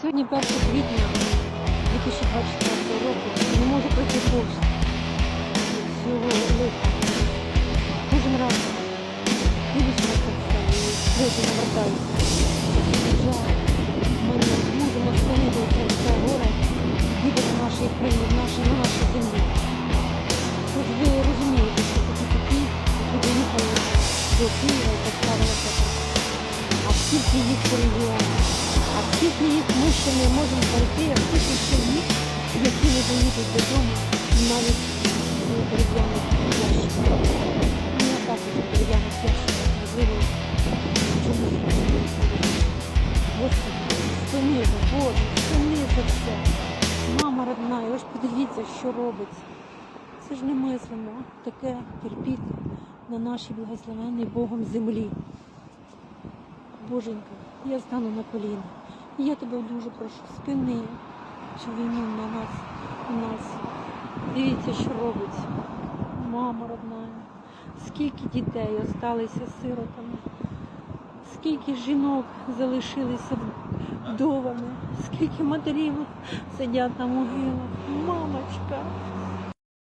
Сьогодні 1 квітня 2024 року. Не можу пройти повз цього лиха. Кожен раз дивлюся на це все і сльози навертаються. Жаль. Ми не зможемо зупинити це все горе, їде на нашій країні, в нашій, на нашій землі. Тож ви розумієте, що такі такі люди їхали до Києва і поставили це. А скільки їх по? Їх ми ще не можемо пройти, а скільки ще їх, які не доїдуть додому, навіть дерев'яних ящиках. Ну, я так у дерев'яних ящиках, можливо, чомусь. Господи, спини, Боже, спини це все. Мама родна, ви ж подивіться, що робиться. Це ж немислимо таке терпіти на нашій благословенній Богом землі. Боженька, я стану на коліна. Я тебе дуже прошу, спини цю війну на нас, у нас. Дивіться, що робиться. Мама родна. Скільки дітей осталися сиротами, скільки жінок залишилися вдовами, скільки матерів сидять на могилах. Мамочка,